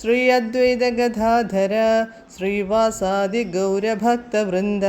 श्री अद्वैतगदाधर श्रीवासादिगौरभक्तवृन्द।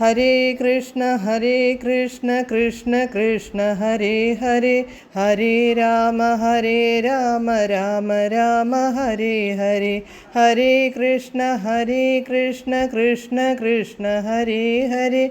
हरे कृष्ण हरे कृष्ण कृष्ण कृष्ण, हरे हरे हरे राम हरे राम राम राम, हरे हरे। हरे कृष्ण हरे कृष्ण कृष्ण कृष्ण, हरे हरे।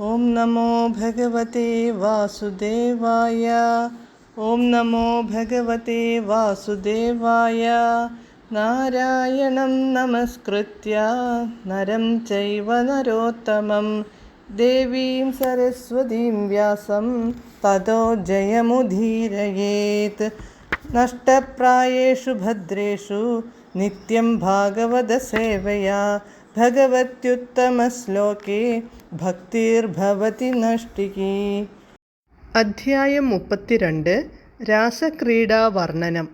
ॐ नमो भगवते वासुदेवाय। ॐ नमो भगवते वासुदेवाय। नारायणं नमस्कृत्य नरं चैव नरोत्तमं। देवीं सरस्वतीं व्यासं ततो जयमुदीरयेत्। नष्टप्रायेषु भद्रेषु नित्यं भागवतसेवया ഭഗവത്യുത്തമശ്ലോകേ ഭക്തിർഭവതി നഷ്ടികീ അധ്യായം മുപ്പത്തിരണ്ട് രാസക്രീഡാവർണനം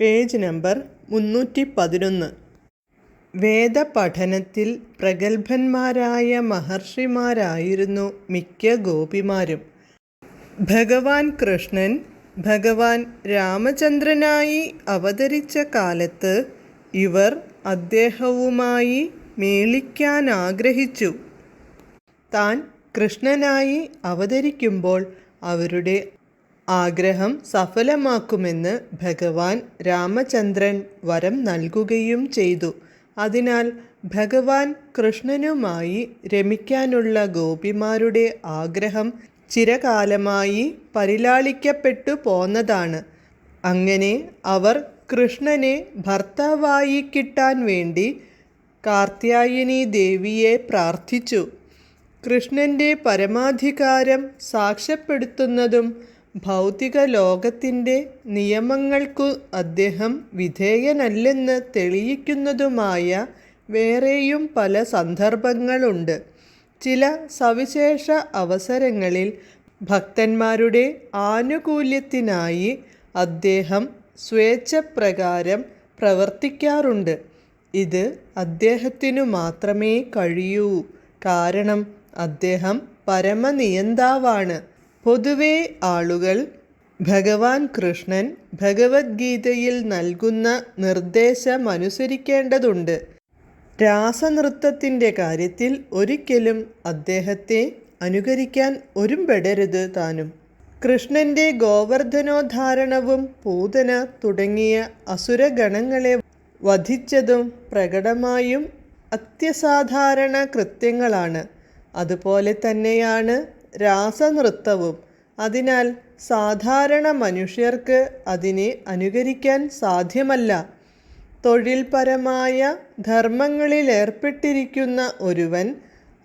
പേജ് നമ്പർ മുന്നൂറ്റി പതിനൊന്ന് വേദപഠനത്തിൽ പ്രഗത്ഭന്മാരായ മഹർഷിമാരായിരുന്നു മിക്ക ഗോപിമാരും. ഭഗവാൻ കൃഷ്ണൻ ഭഗവാൻ രാമചന്ദ്രനായി അവതരിച്ച കാലത്ത് ഇവർ അദ്ദേഹവുമായി മേളിക്കാൻ ആഗ്രഹിച്ചു താൻ കൃഷ്ണനായി അവതരിക്കുമ്പോൾ അവരുടെ ആഗ്രഹം സഫലമാക്കുമെന്ന് ഭഗവാൻ രാമചന്ദ്രൻ വരം നൽകുകയും ചെയ്തു. അതിനാൽ ഭഗവാൻ കൃഷ്ണനുമായി രമിക്കാനുള്ള ഗോപിമാരുടെ ആഗ്രഹം ചിരകാലമായി പരിലാളിക്കപ്പെട്ടു പോന്നതാണ്. അങ്ങനെ അവർ കൃഷ്ണനെ ഭർത്താവായി കിട്ടാൻ വേണ്ടി കാർത്യായനി ദേവിയെ പ്രാർത്ഥിച്ചു. കൃഷ്ണന്റെ പരമാധികാരം സാക്ഷ്യപ്പെടുത്തുന്നതും ഭൗതിക ലോകത്തിന്റെ നിയമങ്ങൾക്കു അദ്ദേഹം വിധേയനല്ലെന്ന് തെളിയിക്കുന്നതുമായ വേറെയും പല സന്ദർഭങ്ങളുണ്ട്. ചില സവിശേഷ അവസരങ്ങളിൽ ഭക്തന്മാരുടെ ആനുകൂല്യത്തിനായി അദ്ദേഹം സ്വേച്ഛപ്രകാരം പ്രവർത്തിക്കാറുണ്ട്. ഇത് അദ്ദേഹത്തിനു മാത്രമേ കഴിയൂ. കാരണം അദ്ദേഹം പരമനിയന്താവാണ്. പൊതുവെ ആളുകൾ ഭഗവാൻ കൃഷ്ണൻ ഭഗവത്ഗീതയിൽ നൽകുന്ന നിർദ്ദേശമനുസരിക്കേണ്ടതുണ്ട്. രാസനൃത്തത്തിന്റെ കാര്യത്തിൽ ഒരിക്കലും അദ്ദേഹത്തെ അനുകരിക്കാൻ ഒരുമ്പെടരുത് താനും. കൃഷ്ണന്റെ ഗോവർദ്ധനോദ്ധാരണവും പൂതന തുടങ്ങിയ അസുരഗണങ്ങളെ വധിച്ചതും പ്രകടമായും അത്യസാധാരണ കൃത്യങ്ങളാണ്. അതുപോലെ തന്നെയാണ് രാസനൃത്തവും. അതിനാൽ സാധാരണ മനുഷ്യർക്ക് അതിനെ അനുകരിക്കാൻ സാധ്യമല്ല. തൊഴിൽപരമായ ധർമ്മങ്ങളിലേർപ്പെട്ടിരിക്കുന്ന ഒരുവൻ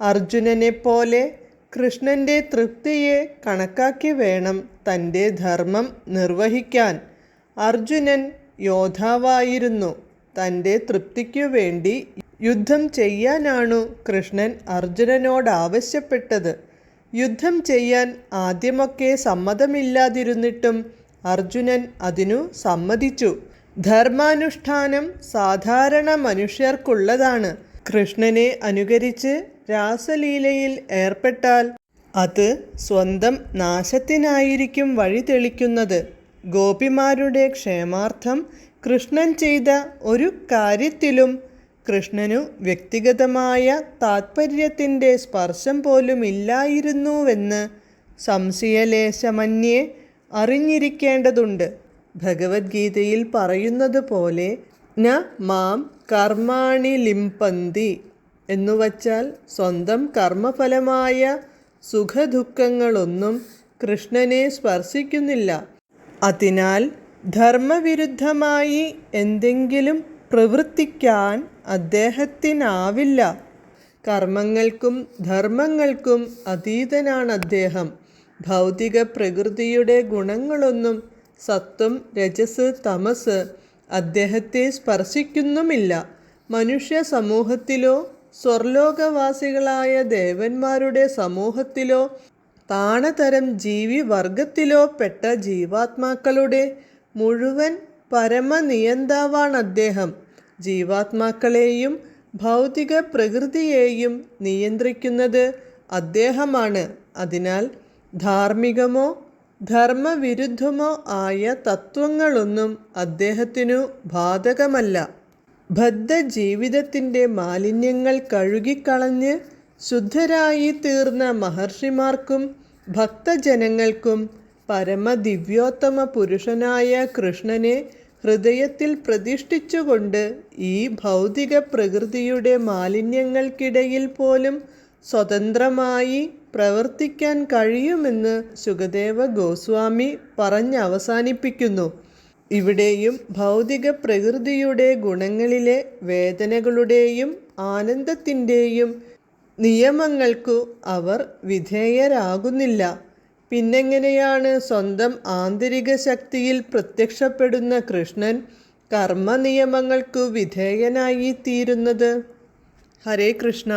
അർജുനനെപ്പോലെ കൃഷ്ണന്റെ തൃപ്തിയെ കണക്കാക്കി വേണം തന്റെ ധർമ്മം നിർവഹിക്കാൻ. അർജുനൻ യോദ്ധാവായിരുന്നു. തന്റെ തൃപ്തിക്കു വേണ്ടി യുദ്ധം ചെയ്യാനാണു കൃഷ്ണൻ അർജുനനോട് ആവശ്യപ്പെട്ടത് യുദ്ധം ചെയ്യാൻ ആദ്യമൊക്കെ സമ്മതമില്ലാതിരുന്നിട്ടും അർജുനൻ അതിനു സമ്മതിച്ചു. ധർമാനുഷ്ഠാനം സാധാരണ മനുഷ്യർക്കുള്ളതാണ്. കൃഷ്ണനെ അനുകരിച്ച് രാസലീലയിൽ ഏർപ്പെട്ടാൽ അത് സ്വന്തം നാശത്തിനായിരിക്കും വഴി തെളിക്കുന്നത് ഗോപിമാരുടെ ക്ഷേമാർത്ഥം കൃഷ്ണൻ ചെയ്ത ഒരു കാര്യത്തിലും കൃഷ്ണനു വ്യക്തിഗതമായ താത്പര്യത്തിന്റെ സ്പർശം പോലുമില്ലായിരുന്നുവെന്ന് സംശയലേശമന്യേ അറിഞ്ഞിരിക്കേണ്ടതുണ്ട്. ഭഗവത്ഗീതയിൽ പറയുന്നത് പോലെ ന മാം കർമാണി ലിംപന്തി എന്നുവച്ചാൽ സ്വന്തം കർമ്മഫലമായ സുഖദുഃഖങ്ങളൊന്നും കൃഷ്ണനെ സ്പർശിക്കുന്നില്ല. അതിനാൽ ധർമ്മവിരുദ്ധമായി എന്തെങ്കിലും പ്രവർത്തിക്കാൻ അദ്ദേഹത്തിനാവില്ല. കർമ്മങ്ങൾക്കും ധർമ്മങ്ങൾക്കും അതീതനാണ് അദ്ദേഹം ഭൗതിക പ്രകൃതിയുടെ ഗുണങ്ങളൊന്നും സത്വം രജസ് തമസ് അദ്ദേഹത്തെ സ്പർശിക്കുന്നുമില്ല. മനുഷ്യ സമൂഹത്തിലോ സ്വർലോകവാസികളായ ദേവന്മാരുടെ സമൂഹത്തിലോ താണതരം ജീവിവർഗത്തിലോ പെട്ട ജീവാത്മാക്കളുടെ മുഴുവൻ പരമനിയന്താവാണ് അദ്ദേഹം ജീവാത്മാക്കളെയും ഭൗതിക പ്രകൃതിയെയും നിയന്ത്രിക്കുന്നത് അദ്ദേഹമാണ്. അതിനാൽ ധാർമ്മികമോ ധർമ്മവിരുദ്ധമോ ആയ തത്വങ്ങളൊന്നും അദ്ദേഹത്തിനു ബാധകമല്ല. ബദ്ധ ജീവിതത്തിന്റെ മാലിന്യങ്ങൾ കഴുകിക്കളഞ്ഞ് ശുദ്ധരായി തീർന്ന മഹർഷിമാർക്കും ഭക്തജനങ്ങൾക്കും പരമദിവ്യോത്തമ പുരുഷനായ കൃഷ്ണനെ ഹൃദയത്തിൽ പ്രതിഷ്ഠിച്ചുകൊണ്ട് ഈ ഭൗതിക പ്രകൃതിയുടെ മാലിന്യങ്ങൾക്കിടയിൽ പോലും സ്വതന്ത്രമായി പ്രവർത്തിക്കാൻ കഴിയുമെന്ന് സുഖദേവ ഗോസ്വാമി പറഞ്ഞവസാനിപ്പിക്കുന്നു ഇവിടെയും ഭൗതിക പ്രകൃതിയുടെ ഗുണങ്ങളിലെ വേദനകളുടെയും ആനന്ദത്തിന്റെയും നിയമങ്ങൾക്കു അവർ വിധേയരാകുന്നില്ല. പിന്നെങ്ങനെയാണ് സ്വന്തം ആന്തരിക ശക്തിയിൽ പ്രത്യക്ഷപ്പെടുന്ന കൃഷ്ണൻ കർമ്മനിയമങ്ങൾക്കു വിധേയനായി തീരുന്നത് ഹരേ കൃഷ്ണ.